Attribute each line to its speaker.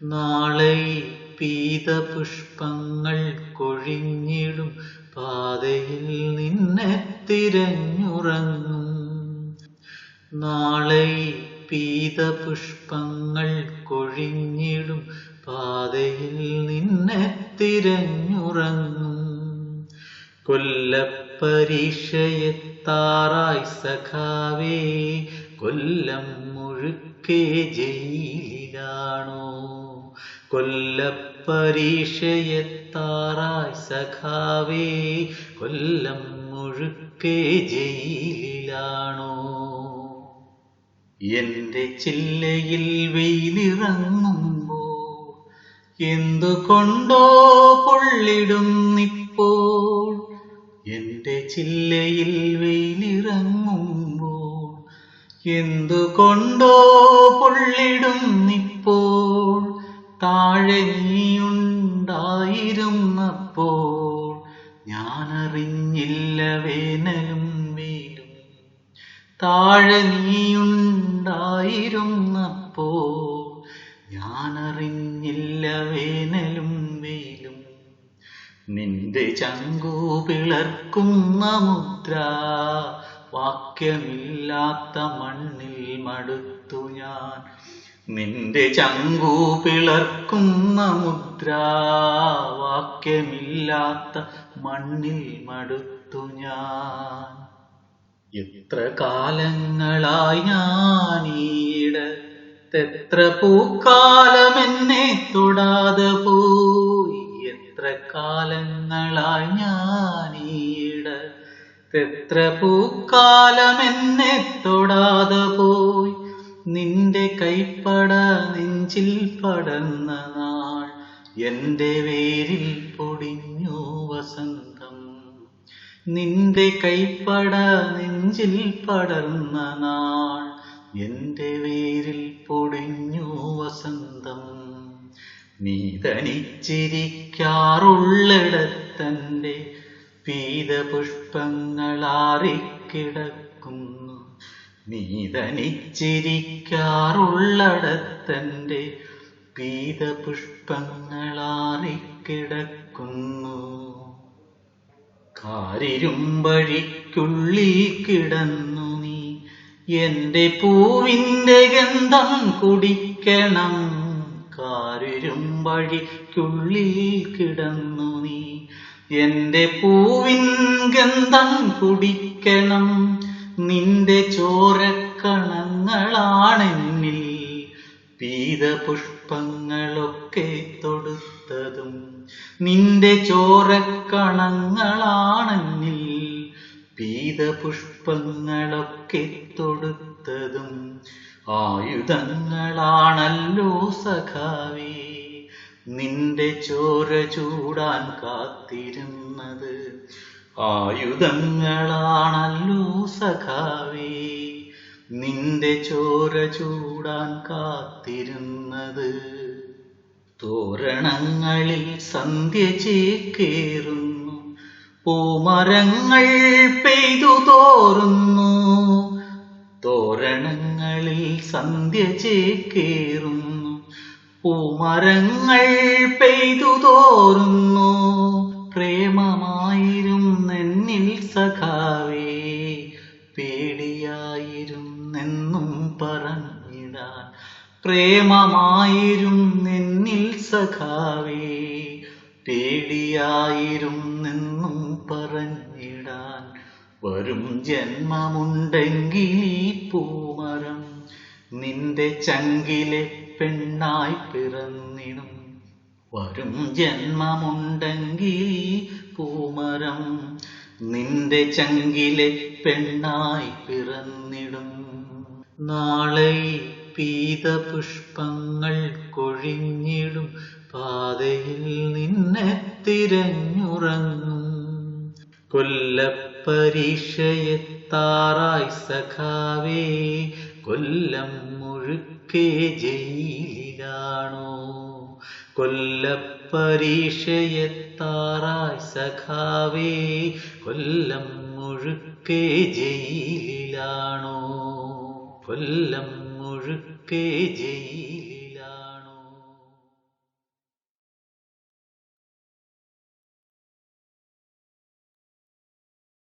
Speaker 1: നാളെ പീതപുഷ്പങ്ങൾ കൊഴിഞ്ഞിടും. പാതയിൽ നിന്നെ തിരഞ്ഞുറങ്ങും. നാളെ പീതപുഷ്പങ്ങൾ കൊഴിഞ്ഞിടും. പാതയിൽ നിന്നെ തിരഞ്ഞുറങ്ങും. കൊല്ലപ്പരീക്ഷയെത്താറായി സഖാവേ കൊല്ലം മുഴുക്കെ ജയിലാണോ കൊല്ലപ്പരീക്ഷയെത്താറായി സഖാവേ കൊല്ലം മുഴുക്കെ ജയിലിലാണോ? എന്റെ ചില്ലയിൽ വെയിലിറങ്ങുമ്പോ എന്തുകൊണ്ടോ പൊള്ളിടുന്നിപ്പോൾ? എന്റെ ചില്ലയിൽ വെയിലിറങ്ങുമ്പോൾ എന്തുകൊണ്ടോ പൊള്ളിടുന്നിപ്പോൾ? താഴെ നീയുണ്ടായിരുന്നപ്പോൾ ഞാനറിഞ്ഞില്ല വേനലും വെയിലും. താഴെ നീയുണ്ടായിരുന്നപ്പോൾ ഞാനറിഞ്ഞില്ല വേനലും വെയിലും. നിന്റെ ചങ്കു പിളർക്കുന്ന മുദ്ര വാക്യമില്ലാത്ത മണ്ണിൽ മടുത്തു ഞാൻ. നിന്റെ ചങ്കു പിളർക്കുന്ന മുദ്ര വാക്യമില്ലാത്ത മണ്ണിൽ മടുത്തു ഞാൻ. എത്ര കാലങ്ങളായി ഞാൻ ഈയിടത്തെത്ര പൂക്കാലം എന്നെ തൊടാതെ പോയി. എത്ര കാലങ്ങളായി ഞാനീടത്തെത്ര പൂക്കാലം എന്നെ തൊടാതെ പോയി നിന്റെ കൈപ്പട നെഞ്ചിൽ പടർന്ന നാൾ എന്റെ വേരിൽ പൊടിഞ്ഞു വസന്തം. നിന്റെ കൈപ്പട നെഞ്ചിൽ പടർന്ന നാൾ എന്റെ വേരിൽ പൊടിഞ്ഞു വസന്തം. നീ തനിച്ചിരിക്കാറുള്ളിടത്തന്റെ പീതപുഷ്പങ്ങളാറിക്കിടക്കുന്നു. നീ തനിച്ചിരിക്കാറുള്ളിടത്തന്റെ പീതപുഷ്പങ്ങളാറിക്കിടക്കുന്നു. കാരിരുമ്പഴിക്കുള്ളിൽ കിടന്നു നീ. എന്റെ പൂവിന്റെ ഗന്ധം കുടിക്കണം. കാരിരുമ്പഴിക്കുള്ളിൽ കിടന്നു നീ. എന്റെ പൂവിൻ ഗന്ധം കുടിക്കണം. നിന്റെ ചോരക്കണങ്ങളാണെന്നിൽ പീതപുഷ്പങ്ങളൊക്കെ തൊടുത്തതും നിന്റെ ചോരക്കണങ്ങളാണെന്നിൽ പീതപുഷ്പങ്ങളൊക്കെ തൊടുത്തതും ആയുധങ്ങളാണല്ലോ സഖാവേ. നിന്റെ ചോര ചൂടാൻ കാത്തിരുന്നത് ആയുധങ്ങളാണല്ലോ സഖാവേ. നിന്റെ ചോര ചൂടാൻ കാത്തിരുന്നത്. തോരണങ്ങളിൽ സന്ധ്യ ചേക്കേറുന്നു. പൂമരങ്ങൾ പെയ്തു തോറുന്നു. തോരണങ്ങളിൽ സന്ധ്യ ചേക്കേറുന്നു. പൂമരങ്ങൾ പെയ്തു തോറുന്നു. പ്രേമമായിരും നെന്നിൽ സഖാവേ പേടിയായിരുന്നെന്നും പറഞ്ഞിടാൻ. പ്രേമമായിരും നെന്നിൽ സഖാവേ പേടിയായിരുന്നെന്നും പറഞ്ഞിടാൻ. വരും ജന്മമുണ്ടെങ്കിൽ ഈ പൂമരം നിന്റെ ചങ്കിലെ പെണ്ണായി പിറന്നിടും. വരും ജന്മമുണ്ടെങ്കിൽ പൂമരം നിന്റെ ചങ്കിലെ പെണ്ണായി പിറന്നിടും. നാളെ പീതപുഷ്പങ്ങൾ കൊഴിഞ്ഞിടും. പാതയിൽ നിന്നെ തിരഞ്ഞുറങ്ങും. കൊല്ലപ്പരീക്ഷയെത്താറായി സഖാവേ കൊല്ലം മുഴുക്കെ ജയിലാണോ കൊല്ലപ്പരീക്ഷയെത്താറായി സഖാവേ കൊല്ലം മുഴുക്കെ ജയിലാണോ കൊല്ലം മുഴുക്കെ ജയിലാണോ